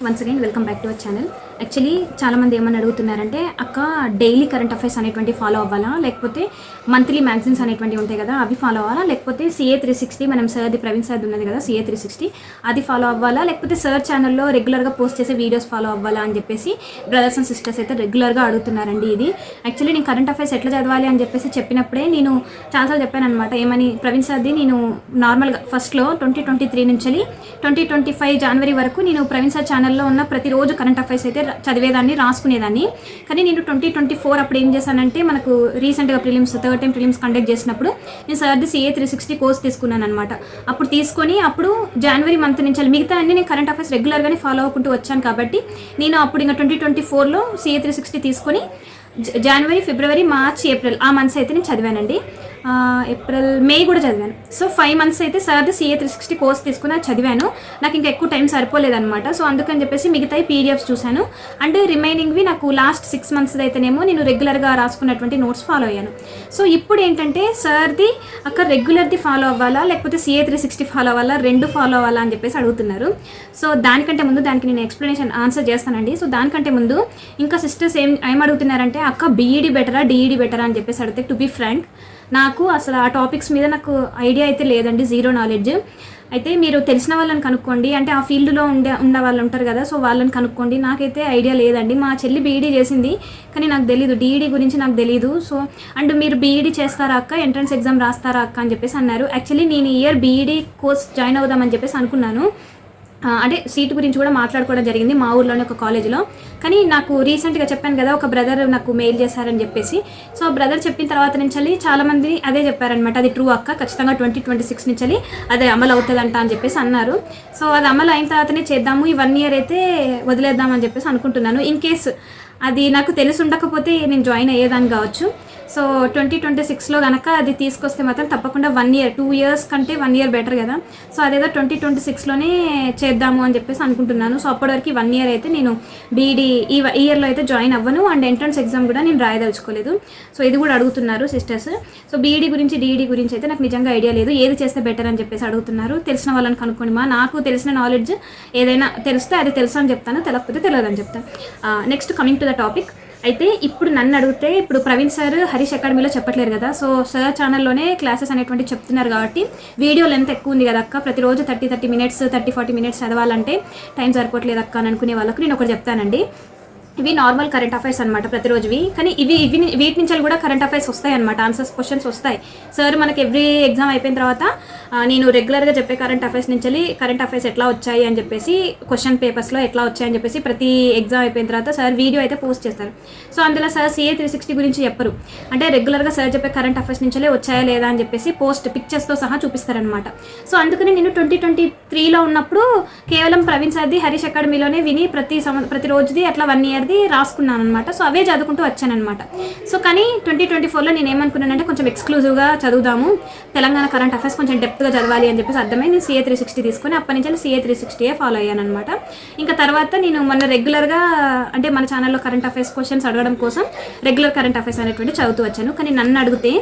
Once again welcome back to our channel actually చాలామంది ఏమని అడుగుతున్నారంటే అక్క డైలీ కరెంట్ అఫైర్స్ అనేటువంటి ఫాలో అవ్వాలా? లేకపోతే మంత్లీ మ్యాగజైన్స్ అనేటువంటివి ఉంటాయి కదా అవి ఫాలో అవ్వాలా? లేకపోతే సిఏ త్రీ సిక్స్టీ మనం సార్ది ప్రవీణ్ సార్ది ఉన్నది కదా సిఏ త్రీ సిక్స్టీ అది ఫాలో అవ్వాలా? లేకపోతే సర్ ఛానల్లో రెగ్యులర్గా పోస్ట్ చేసే వీడియోస్ ఫాలో అవ్వాలా? అని చెప్పేసి బ్రదర్స్ అండ్ సిస్టర్స్ అయితే రెగ్యులర్గా అడుగుతున్నారండి ఇది. యాక్చువల్లీ నేను కరెంట్ అఫైర్స్ ఎట్లా చదవాలి అని చెప్పేసి చెప్పినప్పుడే నేను చాలాసార్లు చెప్పాను అనమాట ఏమని? ప్రవీణ్ సార్ది నేను నార్మల్గా ఫస్ట్లో ట్వంటీ ట్వంటీ త్రీ నుంచి ట్వంటీ ట్వంటీ ఫైవ్ జనవరి వరకు నేను ప్రవీణ్ సార్ ఛానల్లో ఉన్న ప్రతిరోజు కరెంట్ అఫైర్స్ అయితే చదివేదాన్ని రాసుకునేదాన్ని. కానీ నేను ట్వంటీ ట్వంటీ ఫోర్ అప్పుడు ఏం చేశానంటే మనకు రీసెంట్గా prelims third time prelims conduct చేసినప్పుడు నేను సార్ది సిఏ త్రీ సిక్స్టీ కోర్స్ తీసుకున్నాను అనమాట అప్పుడు తీసుకొని అప్పుడు జనవరి మంత్ నుంచి మిగతా అన్ని నేను కరెంట్ అఫైర్స్ రెగ్యులర్గానే ఫాలో అవ్వకుంటూ వచ్చాను కాబట్టి నేను అప్పుడు ఇంకా ట్వంటీ ట్వంటీ ఫోర్లో సిఏ త్రీ సిక్స్టీ తీసుకొని జ- జనవరి ఫిబ్రవరి మార్చ్ ఏప్రిల్ ఆ మంత్స్ అయితే నేను చదివానండి. ఏప్రిల్ మే కూడా చదివాను. సో ఫైవ్ మంత్స్ అయితే సార్ది సిఏ త్రీ సిక్స్టీ కోర్స్ తీసుకుని అది చదివాను. నాకు ఇంకా ఎక్కువ టైం సరిపోలేదన్నమాట. సో అందుకని చెప్పేసి మిగతాయి పీడిఎఫ్స్ చూశాను. అండ్ రిమైనింగ్వి నాకు లాస్ట్ సిక్స్ మంత్స్ అయితేనేమో నేను రెగ్యులర్గా రాసుకున్నటువంటి నోట్స్ ఫాలో అయ్యాను. సో ఇప్పుడు ఏంటంటే సార్ది అక్కడ రెగ్యులర్ది ఫాలో అవ్వాలా? లేకపోతే సిఏ త్రీ సిక్స్టీ ఫాలో అవ్వాలా? రెండు ఫాలో అవ్వాలా అని చెప్పేసి అడుగుతున్నారు. సో దానికంటే ముందు దానికి నేను ఎక్స్ప్లెనేషన్ ఆన్సర్ చేస్తానండి. సో దానికంటే ముందు ఇంకా సిస్టర్స్ ఏం ఏం అడుగుతున్నారంటే అక్క బీఈడి బెటరా డిఈడి బెటరా అని చెప్పేసి అడిగితే టు బి ఫ్రాంక్ నాకు అసలు ఆ టాపిక్స్ మీద నాకు ఐడియా అయితే లేదండి జీరో నాలెడ్జ్ అయితే మీరు తెలిసిన వాళ్ళని కనుక్కోండి. అంటే ఆ ఫీల్డ్లో ఉండే ఉన్న వాళ్ళు ఉంటారు కదా సో వాళ్ళని కనుక్కోండి. నాకైతే ఐడియా లేదండి. మా చెల్లి బీఈడీ చేసింది కానీ నాకు తెలీదు. డీఈడీ గురించి నాకు తెలీదు. సో అండ్ మీరు బీఈడీ చేస్తారా అక్క? ఎంట్రన్స్ ఎగ్జామ్ రాస్తారా అక్క? అని చెప్పేసి అన్నారు. యాక్చువల్లీ నేను ఇయర్ బీఈడీ కోర్స్ జాయిన్ అవుదామని చెప్పేసి అనుకున్నాను. అంటే సీటు గురించి కూడా మాట్లాడుకోవడం జరిగింది మా ఊర్లోనే ఒక కాలేజీలో. కానీ నాకు రీసెంట్గా చెప్పాను కదా ఒక బ్రదర్ నాకు మెయిల్ చేశారని చెప్పేసి. సో బ్రదర్ చెప్పిన తర్వాత నుంచి చాలామంది అదే చెప్పారనమాట అది ట్రూ అక్క ఖచ్చితంగా ట్వంటీ ట్వంటీ సిక్స్ నుంచి అదే అమలు అవుతుందంట అని చెప్పేసి అన్నారు. సో అది అమలు అయిన తర్వాతనే చేద్దాము ఈ వన్ ఇయర్ అయితే వదిలేద్దామని చెప్పేసి అనుకుంటున్నాను. ఇన్ కేస్ అది నాకు తెలిసి ఉండకపోతే నేను జాయిన్ అయ్యేదాన్ని కావచ్చు. సో ట్వంటీ ట్వంటీ సిక్స్లో కనుక అది తీసుకొస్తే మాత్రం తప్పకుండా వన్ ఇయర్ టూ ఇయర్స్ కంటే వన్ ఇయర్ బెటర్ కదా. సో అదేదో ట్వంటీ ట్వంటీ సిక్స్లోనే చేద్దాము అని చెప్పేసి అనుకుంటున్నాను. సో అప్పటివరకు వన్ ఇయర్ అయితే నేను బీఈడీ ఈ ఇయర్లో అయితే జాయిన్ అవ్వను. అండ్ ఎంట్రన్స్ ఎగ్జామ్ కూడా నేను రాయదలుచుకోలేదు. సో ఇది కూడా అడుగుతున్నారు సిస్టర్స్. సో బీఈడీ గురించి డిఈడి గురించి అయితే నాకు నిజంగా ఐడియా లేదు. ఏది చేస్తే బెటర్ అని చెప్పేసి అడుగుతున్నారు. తెలిసిన వాళ్ళని కనుక్కోండి మా నాకు తెలిసిన నాలెడ్జ్ ఏదైనా తెలిస్తే అది తెలుసు అని చెప్తాను. తెలియకపోతే తెలియదు అని చెప్తాను. Next coming to the topic. అయితే ఇప్పుడు నన్ను అడిగితే ఇప్పుడు ప్రవీణ్ సార్ హరీష్ అకాడమీలో చెప్పట్లేరు కదా సో సార్ ఛానల్లోనే క్లాసెస్ అనేటువంటి చెప్తున్నారు కాబట్టి వీడియో లెంత్ ఎక్కువ ఉంది కదా అక్క. ప్రతిరోజు thirty thirty minutes thirty forty minutes చదవాలంటే టైం సరిపోవట్లేదు అక్క అని అనుకునే వాళ్ళకు నేను ఒకటి చెప్తానండి. ఇవి నార్మల్ కరెంట్ అఫైర్స్ అనమాట ప్రతిరోజువి. కానీ ఇవి ఇవి వీటి నుంచి కూడా కరెంట్ అఫైర్స్ వస్తాయి అనమాట ఆన్సర్స్ క్వశ్చన్స్ వస్తాయి. సార్ మనకి ఎవ్రీ ఎగ్జామ్ అయిపోయిన తర్వాత నేను రెగ్యులర్గా చెప్పే కరెంట్ అఫైర్స్ నుంచి కరెంట్ అఫైర్స్ ఎట్లా వచ్చాయి అని చెప్పేసి క్వశ్చన్ పేపర్స్లో ఎట్లా వచ్చాయని చెప్పేసి ప్రతి ఎగ్జామ్ అయిపోయిన తర్వాత సార్ వీడియో అయితే పోస్ట్ చేస్తారు. సో అందులో సార్ సిఏ త్రీ సిక్స్టీ గురించి చెప్పరు. అంటే రెగ్యులర్గా సార్ చెప్పే కరెంట్ అఫైర్స్ నుంచే వచ్చాయా లేదా అని చెప్పేసి పోస్ట్ పిక్చర్స్తో సహా చూపిస్తారనమాట సో అందుకని నేను ట్వంటీ ట్వంటీ త్రీలో ఉన్నప్పుడు కేవలం ప్రవీణ్ సార్ది హరీష్ అకాడమీలోనే విని ప్రతి సంవ ప్రతిరోజుది అట్లా వన్ ఇయర్ అనేది రాసుకున్నాను అనమాట సో అవే చదువుకుంటూ వచ్చానమాట సో కానీ ట్వంటీ ట్వంటీ ఫోర్లో నేను ఏమనుకున్నానంటే కొంచెం ఎక్స్క్లూజివ్గా చదువుదాము. తెలంగాణ కరెంట్ అఫైర్స్ కొంచెం డెప్త్గా చదవాలి అని చెప్పేసి అర్థమై నేను సిఏ త్రీ సిక్స్టీ తీసుకొని అప్పటి నుంచి సిఏ త్రీ సిక్స్టీయే ఫాలో అయ్యాను అనమాట ఇంకా తర్వాత నేను మొన్న రెగ్యులర్గా అంటే మన ఛానల్లో కరెంట్ అఫైర్స్ క్వశ్చన్స్ అడగడం కోసం రెగ్యులర్ కరెంట్ అఫైర్స్ అనేటువంటి చదువుతూ వచ్చాను. కానీ నన్ను అడిగితే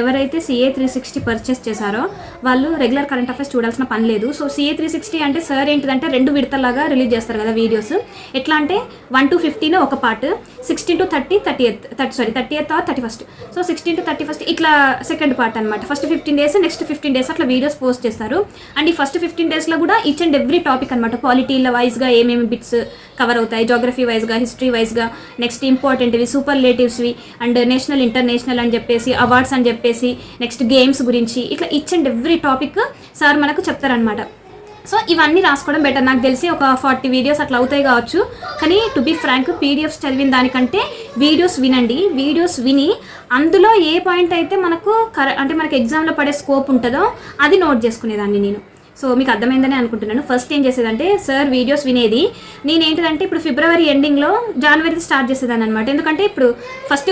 ఎవరైతే సిఏ త్రీ సిక్స్టీ పర్చేస్ చేశారో వాళ్ళు రెగ్యులర్ కరెంట్ అఫైర్స్ చూడాల్సిన పని లేదు. సో సిఏ త్రీ సిక్స్టీ అంటే సార్ ఏంటిదంటే రెండు విడతలాగా రిలీజ్ చేస్తారు కదా వీడియోస్ ఎట్లా అంటే వన్ టు ఫిఫ్టీన్ ఒక part sixteen to thirty thirtieth thirty sorry thirtieth thirty first so sixteen to thirty first ఇట్లా సెకండ్ పార్ట్ అనమాట first fifteen days next fifteen days అట్లా వీడియోస్ పోస్ట్ చేస్తారు. అండ్ ఈ ఫస్ట్ ఫిఫ్టీన్ డేస్లో కూడా each and every topic అనమాట పాలిటీల వైజ్గా ఏమేమి బిట్స్ కవర్ అవుతాయి జోగ్రఫీ వైజ్గా హిస్టరీ వైజ్గా నెక్స్ట్ ఇంపార్టెంట్వి సూపర్ రిలేటివ్స్వి అండ్ నేషనల్ ఇంటర్నేషనల్ అని చెప్పేసి అవార్డ్స్ అని చెప్పేసి నెక్స్ట్ గేమ్స్ గురించి ఇట్లా each and every topic sir మనకు చెప్తారనమాట సో ఇవన్నీ రాసుకోవడం బెటర్ నాకు తెలిసి ఒక ఫార్టీ వీడియోస్ అట్లా అవుతాయి కావచ్చు. కానీ టు బి ఫ్రాంక్ పీడిఎఫ్స్ చదివిన దానికంటే వీడియోస్ వినండి. వీడియోస్ విని అందులో ఏ పాయింట్ అయితే మనకు కర అంటే మనకు ఎగ్జామ్లో పడే స్కోప్ ఉంటుందో అది నోట్ చేసుకునేదాన్ని నేను. సో మీకు అర్థమైందని అనుకుంటున్నాను. ఫస్ట్ ఏం చేసేదంటే సార్ వీడియోస్ వినేది. నేనేంటిదంటే ఇప్పుడు ఫిబ్రవరి ఎండింగ్లో జనవరి స్టార్ట్ చేసేదాన్ని అనమాట ఎందుకంటే ఇప్పుడు ఫస్ట్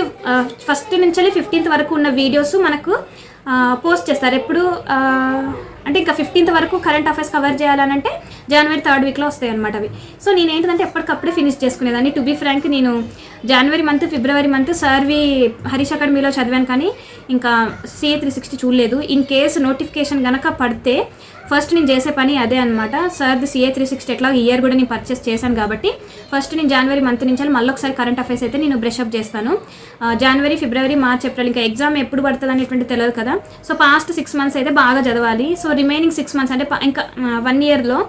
ఫస్ట్ నుంచి ఫిఫ్టీన్త్ వరకు ఉన్న వీడియోస్ మనకు పోస్ట్ చేస్తారు. ఎప్పుడు అంటే ఇంకా ఫిఫ్టీన్త్ వరకు కరెంట్ అఫైర్స్ కవర్ చేయాలనంటే జనవరి థర్డ్ వీక్లో వస్తాయి అనమాట అవి. సో నేను ఏంటంటే ఎప్పటికప్పుడే ఫినిష్ చేసుకునేదాన్ని. టు బీ ఫ్రాంక్ నేను జనవరి మంత్ ఫిబ్రవరి మంత్ సార్వి హరీష్ అకాడమీలో చదివాను కానీ ఇంకా సిఏ త్రీ సిక్స్టీ చూడలేదు. ఇన్ కేసు నోటిఫికేషన్ కనుక పడితే ఫస్ట్ నేను చేసే పని అదే అనమాట సార్ది సిఏ త్రీ సిక్స్టీ ఎట్లా? ఇయర్ కూడా నేను పర్చేస్ చేశాను కాబట్టి. ఫస్ట్ నేను జనవరి మంత్ నుంచి మళ్ళీ ఒకసారి కరెంట్ అఫైర్స్ అయితే నేను బ్రషప్ చేస్తాను. జనవరి ఫిబ్రవరి మార్చ్ ఏప్రిల్ ఇంకా ఎగ్జామ్ ఎప్పుడు పడుతుంది అనేటువంటి తెలియదు కదా. సో పాస్ట్ సిక్స్ మంత్స్ అయితే బాగా చదవాలి. సో రిమైనింగ్ సిక్స్ మంత్స్ అంటే ఇంకా వన్ ఇయర్లో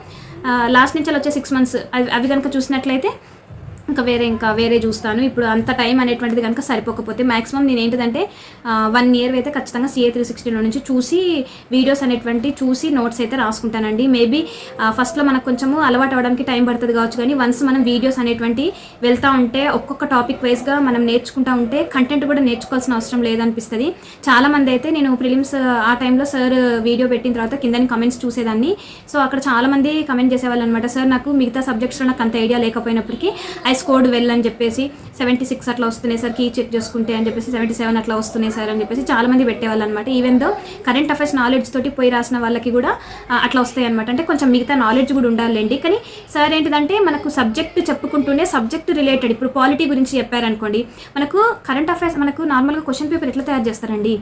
లాస్ట్ నుంచి వచ్చే సిక్స్ మంత్స్ అవి అవి కనుక చూసినట్లయితే ఇంకా వేరే ఇంకా వేరే చూస్తాను. ఇప్పుడు అంత టైం అనేటువంటిది కనుక సరిపోకపోతే మాక్సిమం నేను ఏంటిదంటే వన్ ఇయర్ అయితే ఖచ్చితంగా సిఏ త్రీ సిక్స్టీలో నుంచి చూసి వీడియోస్ అనేటువంటి చూసి నోట్స్ అయితే రాసుకుంటానండి. మేబీ ఫస్ట్లో మనకు కొంచెము అలవాటు అవ్వడానికి టైం పడుతుంది కావచ్చు కానీ వన్స్ మనం వీడియోస్ అనేటువంటి వెళ్తూ ఉంటే ఒక్కొక్క టాపిక్ వైజ్గా మనం నేర్చుకుంటా ఉంటే కంటెంట్ కూడా నేర్చుకోవాల్సిన అవసరం లేదనిపిస్తుంది. చాలా మంది అయితే నేను ప్రిలిమ్స్ ఆ టైంలో సార్ వీడియో పెట్టిన తర్వాత కిందని కమెంట్స్ చూసేదాన్ని. సో అక్కడ చాలామంది కమెంట్ చేసేవాళ్ళు అనమాట సార్ నాకు మిగతా సబ్జెక్ట్స్లో నాకు అంత ఐడియా లేకపోయినప్పటికీ ఐ స్కోర్డ్ వెల్ అని చెప్పేసి సెవెంటీ సిక్స్ అట్లా వస్తున్నాయి సార్ కీ చెక్ చేసుకుంటే అని చెప్పేసి సెవెంటీ సెవెన్ అట్లా వస్తున్నాయి సార్ అని చెప్పేసి చాలామంది పెట్టేవాళ్ళు అనమాట even though current affairs knowledge తోటి పోయి రాసిన వాళ్ళకి కూడా అట్లా వస్తాయి అనమాట అంటే కొంచెం మిగతా నాలెడ్జ్ కూడా ఉండాలండి. కానీ సార్ ఏంటిదంటే మనకు సబ్జెక్ట్ చెప్పుకుంటూనే సబ్జెక్ట్ రిలేటెడ్ ఇప్పుడు పాలిటీ గురించి చెప్పారనుకోండి మనకు కరెంట్ అఫైర్స్ మనకు నార్మల్గా క్వశ్చన్ పేపర్ ఎట్లా తయారు చేస్తారండి?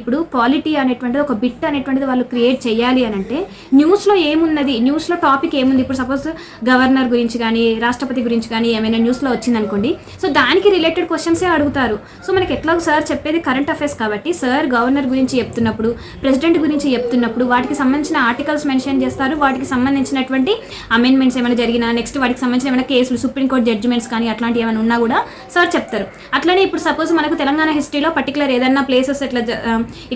ఇప్పుడు పాలిటీ అనేటువంటిది ఒక బిట్ అనేటువంటిది వాళ్ళు క్రియేట్ చేయాలి అని అంటే న్యూస్లో ఏమున్నది? న్యూస్లో టాపిక్ ఏముంది? ఇప్పుడు సపోజ్ గవర్నర్ గురించి కానీ రాష్ట్రపతి గురించి కానీ ఏమైనా న్యూస్లో వచ్చిందనుకోండి. సో దానికి రిలేటెడ్ క్వశ్చన్సే అడుగుతారు. సో మనకి ఎట్లా సార్ చెప్పేది కరెంట్ అఫైర్స్ కాబట్టి సార్ గవర్నర్ గురించి చెప్తున్నప్పుడు ప్రెసిడెంట్ గురించి చెప్తున్నప్పుడు వాటికి సంబంధించిన ఆర్టికల్స్ మెన్షన్ చేస్తారు. వాటికి సంబంధించినటువంటి అమెండ్మెంట్స్ ఏమైనా జరిగినా నెక్స్ట్ వాటికి సంబంధించిన ఏమైనా కేసులు సుప్రీంకోర్టు జడ్జిమెంట్స్ కానీ అట్లాంటివి ఏమైనా ఉన్నా కూడా సార్ చెప్తారు. అట్లనే ఇప్పుడు సపోజ్ మనకు తెలంగాణ హిస్టరీలో పర్టికులర్ ఏదైనా ప్లేసెస్ ఎట్లా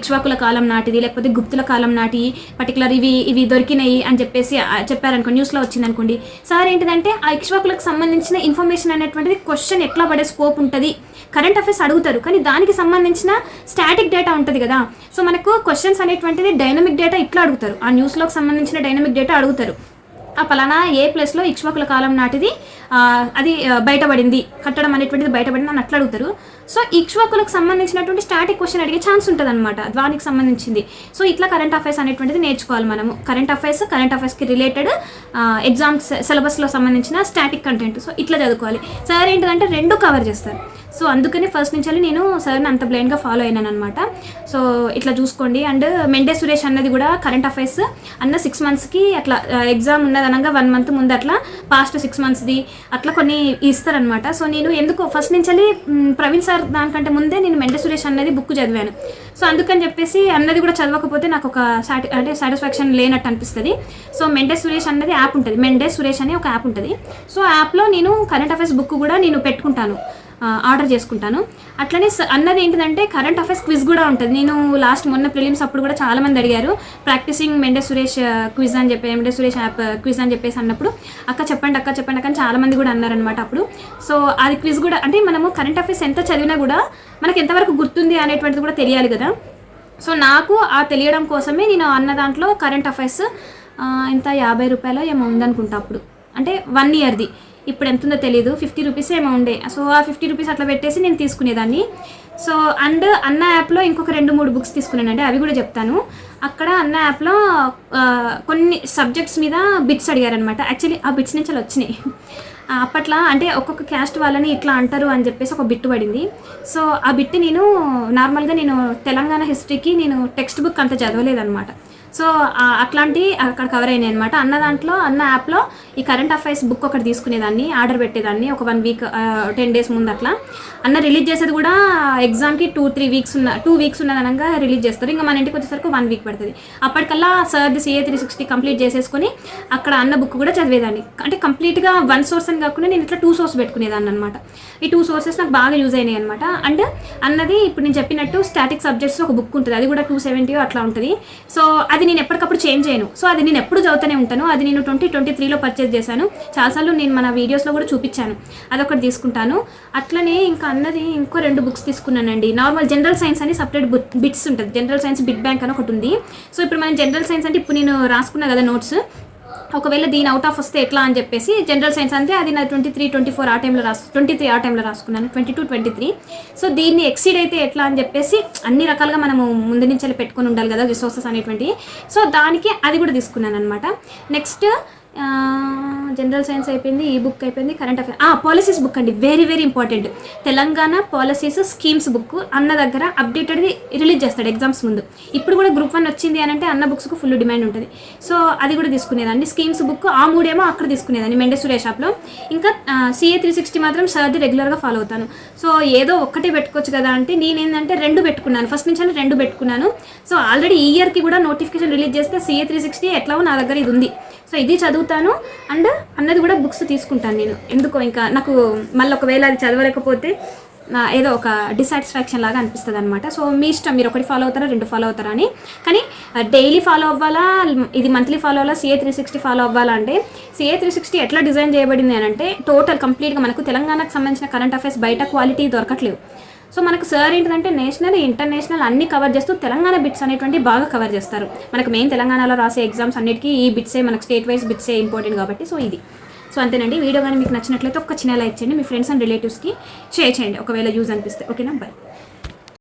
ఇక్ష్వాకుల కాలం నాటిది లేకపోతే గుప్తుల కాలం నాటి పర్టికులర్ ఇవి ఇవి దొరికినాయి అని చెప్పేసి చెప్పారనుకోండి న్యూస్లో వచ్చిందనుకోండి. సార్ ఏంటిదంటే ఆ ఇక్ష్వాకులకు సంబంధించిన ఇన్ఫర్మేషన్ అనేటువంటిది క్వశ్చన్ ఎట్లా పడే స్కోప్ ఉంటుంది? కరెంట్ అఫైర్స్ అడుగుతారు. కానీ దానికి సంబంధించిన స్టాటిక్ డేటా ఉంటుంది కదా. సో మనకు క్వశ్చన్స్ అనేటువంటిది డైనమిక్ డేటా ఇట్లా అడుగుతారు. ఆ న్యూస్లోకి సంబంధించిన డైనమిక్ డేటా అడుగుతారు. ఆ పలానా ఏ ప్లేస్లో ఇక్ష్వాకుల కాలం నాటిది? అది బయటపడింది. కట్టడం అనేటువంటిది బయటపడింది అని అట్లా అడుగుతారు. సో ఇక్ష్వాకులకు సంబంధించినటువంటి స్టాటిక్ క్వశ్చన్ అడిగే ఛాన్స్ ఉంటుంది అనమాట దానికి సంబంధించింది. సో ఇట్లా కరెంట్ అఫైర్స్ అనేటువంటిది నేర్చుకోవాలి మనము. కరెంట్ అఫైర్స్ కరెంట్ అఫైర్స్కి రిలేటెడ్ ఎగ్జామ్స్ సిలబస్లో సంబంధించిన స్టాటిక్ కంటెంట్ సో ఇట్లా చదువుకోవాలి. సార్ ఏంటంటే రెండు కవర్ చేస్తారు. సో అందుకని ఫస్ట్ నుంచి నేను సార్ని అంత బ్లైండ్గా ఫాలో అయినాను అనమాట సో ఇట్లా చూసుకోండి. అండ్ మెండే సురేష్ అన్నది కూడా కరెంట్ అఫైర్స్ అన్న సిక్స్ మంత్స్కి అట్లా ఎగ్జామ్ ఉన్నది అనగా వన్ మంత్ ముందు అట్లా పాస్ట్ సిక్స్ మంత్స్ది అట్లా కొన్ని ఇస్తారనమాట సో నేను ఎందుకు ఫస్ట్ నుంచి ప్రవీణ్ సార్ దానికంటే ముందే నేను మెండే సురేష్ అన్నది బుక్ చదివాను. సో అందుకని చెప్పేసి అన్నది కూడా చదవకపోతే నాకు ఒక సాటి అంటే సాటిస్ఫాక్షన్ లేనట్టు అనిపిస్తుంది. సో మెండే సురేష్ అన్నది యాప్ ఉంటుంది. మెండే సురేష్ అనే ఒక యాప్ ఉంటుంది. సో యాప్లో నేను కరెంట్ అఫైర్స్ బుక్ కూడా నేను పెట్టుకుంటాను. ఆర్డర్ చేసుకుంటాను. అట్లనే స- అన్నది ఏంటిదంటే కరెంట్ అఫైర్స్ క్విజ్ కూడా ఉంటుంది. నేను లాస్ట్ మొన్న ప్రిలిమ్స్ అప్పుడు కూడా చాలా మంది అడిగారు ప్రాక్టీసింగ్ మెండే సురేష్ క్విజ్ అని చెప్పి మెండే సురేష్ యాప్ క్విజ్ అని చెప్పేసి అన్నప్పుడు అక్క చెప్పండి అక్క చెప్పండి అక్క అని చాలామంది కూడా అన్నారనమాట అప్పుడు. సో అది క్విజ్ కూడా అంటే మనము కరెంట్ అఫైర్స్ ఎంత చదివినా కూడా మనకి ఎంతవరకు గుర్తుంది అనేటువంటిది కూడా తెలియాలి కదా. సో నాకు ఆ తెలియడం కోసమే నేను అన్న దాంట్లో కరెంట్ అఫైర్స్ ఇంత యాభై రూపాయలు ఏమో ఉందనుకుంటా అప్పుడు. అంటే వన్ ఇయర్ది ఇప్పుడు ఎంత ఉందో తెలియదు ఫిఫ్టీ రూపీస్ ఏమో ఉండే సో ఆ ఫిఫ్టీ రూపీస్ అట్లా పెట్టేసి నేను తీసుకునేదాన్ని. సో అండ్ అన్న యాప్లో ఇంకొక రెండు మూడు బుక్స్ తీసుకున్నానండి. అవి కూడా చెప్తాను. అక్కడ అన్న యాప్లో కొన్ని సబ్జెక్ట్స్ మీద బిట్స్ అడిగారనమాట యాక్చువల్లీ ఆ బిట్స్ నుంచి అలా వచ్చినాయి. అప్పట్లో అంటే ఒక్కొక్క క్యాస్ట్ వాళ్ళని ఇట్లా అంటారు అని చెప్పేసి ఒక బిట్ పడింది. సో ఆ బిట్ నేను నార్మల్గా నేను తెలంగాణ హిస్టరీకి నేను టెక్స్ట్ బుక్ అంత చదవలేదన్నమాట. సో ఆ, అట్లాంటి అక్కడ కవర్ అయినాయి అనమాట అన్న దాంట్లో అన్న యాప్లో ఈ కరెంట్ అఫైర్స్ బుక్ ఒకటి తీసుకునేదాన్ని ఆర్డర్ పెట్టేదాన్ని ఒక వన్ వీక్ టెన్ డేస్ ముందు అట్లా. అన్న రిలీజ్ చేసేది కూడా ఎగ్జామ్కి టూ త్రీ వీక్స్ ఉన్న టూ వీక్స్ ఉన్నదనంగా రిలీజ్ చేస్తారు. ఇంకా మన ఇంటికి వచ్చేసరికి వన్ వీక్ పడుతుంది. అప్పటికల్లా సర్ది సిఏ త్రీ సిక్స్టీ కంప్లీట్ చేసేసుకొని అక్కడ అన్న బుక్ కూడా చదివేదాన్ని. అంటే కంప్లీట్గా వన్ సోర్స్ అని కాకుండా నేను ఇట్లా టూ సోర్స్ పెట్టుకునేదాన్ని అనమాట ఈ టూ సోర్సెస్ నాకు బాగా యూజ్ అయినాయి అనమాట అండ్ అన్నది ఇప్పుడు నేను చెప్పినట్టు స్టాటిక్ సబ్జెక్ట్స్ ఒక బుక్ ఉంటుంది. అది కూడా టూ సెవెంటీ అట్లా ఉంటుంది. సో అది నేను ఎప్పటికప్పుడు చేంజ్ చేయను. సో అది నేను ఎప్పుడు చదువుతూనే ఉంటాను. అది నేను ట్వంటీ ట్వంటీ త్రీలో పర్చేస్ చేశాను. చాలాసార్లు నేను మన వీడియోస్లో కూడా చూపించాను. అదొకటి తీసుకుంటాను. అట్లనే ఇంకా అన్నది ఇంకో రెండు బుక్స్ తీసుకున్నానండి. నార్మల్ జనరల్ సైన్స్ అని సపరేట్ బుక్ బిట్స్ ఉంటుంది. జనరల్ సైన్స్ బిట్ బ్యాంక్ అని ఒకటి ఉంది. సో ఇప్పుడు మనం జనరల్ సైన్స్ అంటే ఇప్పుడు నేను రాసుకున్నా కదా నోట్స్ ఒకవేళ దీని అవుట్ ఆఫ్ వస్తే ఎట్లా అని చెప్పేసి జనరల్ సైన్స్ అంటే అది నా ట్వంటీ త్రీ ట్వంటీ ఫోర్ ఆ టైంలో రాసు ట్వంటీ త్రీ ఆ టైంలో రాసుకున్నాను twenty two twenty three so దీన్ని ఎక్సీడ్ అయితే ఎట్లా అని చెప్పేసి అన్ని రకాలుగా మనము ముందు నుంచి అలా పెట్టుకొని ఉండాలి కదా రిసోర్సెస్ అనేటువంటి సో దానికి అది కూడా తీసుకున్నాను అనమాట నెక్స్ట్ జనరల్ సైన్స్ అయిపోయింది ఈ బుక్ అయిపోయింది కరెంట్ అఫేర్ ఆ పాలసీస్ బుక్ అండి. Very very important Telangana policies schemes book అన్న దగ్గర అప్డేటెడ్ది రిలీజ్ చేస్తాడు ఎగ్జామ్స్ ముందు. ఇప్పుడు కూడా గ్రూప్ వన్ వచ్చింది అని అంటే అన్న బుక్స్కు ఫుల్ డిమాండ్ ఉంటుంది. సో అది కూడా తీసుకునేదాన్ని. స్కీమ్స్ బుక్ ఆ మూడేమో అక్కడ తీసుకునేదాన్ని మెండే సూర్య షాప్లో ఇంకా సిఏ త్రీ సిక్స్టీ మాత్రం సర్ది రెగ్యులర్గా ఫాలో అవుతాను. సో ఏదో ఒక్కటే పెట్టుకోవచ్చు కదా అంటే నేనేంటంటే రెండు పెట్టుకున్నాను. ఫస్ట్ నుంచి అంటే రెండు పెట్టుకున్నాను. సో ఆల్రెడీ ఈ ఇయర్కి కూడా నోటిఫికేషన్ రిలీజ్ చేస్తే సిఏ త్రీ సిక్స్టీ ఎట్లా నా దగ్గర ఇది ఉంది. సో ఇది చదువుతాను. అండ్ అన్నది కూడా బుక్స్ తీసుకుంటాను నేను. ఎందుకో ఇంకా నాకు మళ్ళీ ఒకవేళ అది చదవలేకపోతే ఏదో ఒక డిసాటిస్ఫాక్షన్ లాగా అనిపిస్తుంది అనమాట సో మీ ఇష్టం మీరు ఒకటి ఫాలో అవుతారా రెండు ఫాలో అవుతారా అని. కానీ డైలీ ఫాలో అవ్వాలా ఇది మంత్లీ ఫాలో అవ్వాలా సిఏ త్రీ సిక్స్టీ ఫాలో అవ్వాలా అంటే సిఏ త్రీ సిక్స్టీ ఎట్లా డిజైన్ చేయబడింది అని అంటే టోటల్ కంప్లీట్గా మనకు తెలంగాణకు సంబంధించిన కరెంట్ అఫైర్స్ బయట క్వాలిటీ దొరకట్లేవు సో మనకు సార్ ఏంటంటే నేషనల్ ఇంటర్నేషనల్ అన్ని కవర్ చేస్తూ తెలంగాణ బిట్స్ అనేటువంటి బాగా కవర్ చేస్తారు. మనకు మెయిన్ తెలంగాణలో రాసే ఎగ్జామ్స్ అన్నిటికీ ఈ బిట్సే మనకు స్టేట్ వైజ్ బిట్సే ఇంపార్టెంట్ కాబట్టి సో ఇది. సో అంతేనండి. వీడియో కానీ మీకు నచ్చినట్లయితే ఒక చిన్న లైక్ చేయండి. మీ ఫ్రెండ్స్ అండ్ రిలేటివ్స్కి షేర్ చేయండి. ఒకవేళ యూజ్ అనిపిస్తే. ఓకేనా? బాయ్